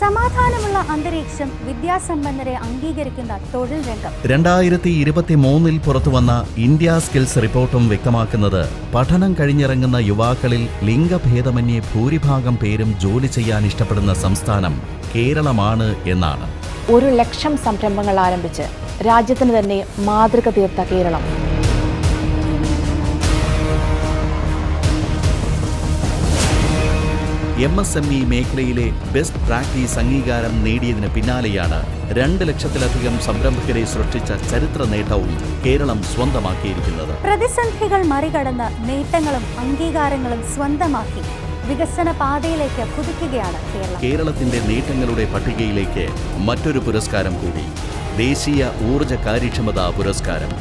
തൊഴിലുള്ള അന്തരീക്ഷം വിദ്യാസമ്പന്നരെ അംഗീകരിക്കുന്ന തൊഴിൽ രംഗം. രണ്ടായിരത്തി ഇരുപത്തി മൂന്നിൽ പുറത്തുവന്ന ഇന്ത്യ സ്കിൽസ് റിപ്പോർട്ടും വ്യക്തമാക്കുന്നത് പഠനം കഴിഞ്ഞിറങ്ങുന്ന യുവാക്കളിൽ ലിംഗഭേദമന്യേ ഭൂരിഭാഗം പേരും ജോലി ചെയ്യാൻ ഇഷ്ടപ്പെടുന്ന സംസ്ഥാനം കേരളമാണ് എന്നാണ്. ഒരു ലക്ഷം സംരംഭങ്ങൾ ആരംഭിച്ച് രാജ്യത്തിന് തന്നെ മാതൃക തീർത്ത Keralam. M S M E മേഖലയിലെ ബെസ്റ്റ് പ്രാക്ടീസ് അംഗീകാരം നേടിയതിന് പിന്നാലെയാണ് രണ്ട് ലക്ഷത്തിലധികം സംരംഭകരെ സൃഷ്ടിച്ച ചരിത്ര നേട്ടവും കേരളം സ്വന്തമാക്കിയിരിക്കുന്നത്. പ്രതിസന്ധികൾ മറികടന്ന് നേട്ടങ്ങളും അംഗീകാരങ്ങളും സ്വന്തമാക്കി വികസന പാതയിലേക്ക് കുതിക്കുകയാണ് കേരളം. കേരളത്തിന്റെ നേട്ടങ്ങളുടെ പട്ടികയിലേക്ക് മറ്റൊരു പുരസ്കാരം കൂടി ദേശീയ ഊർജ കാര്യക്ഷമതാ പുരസ്കാരം.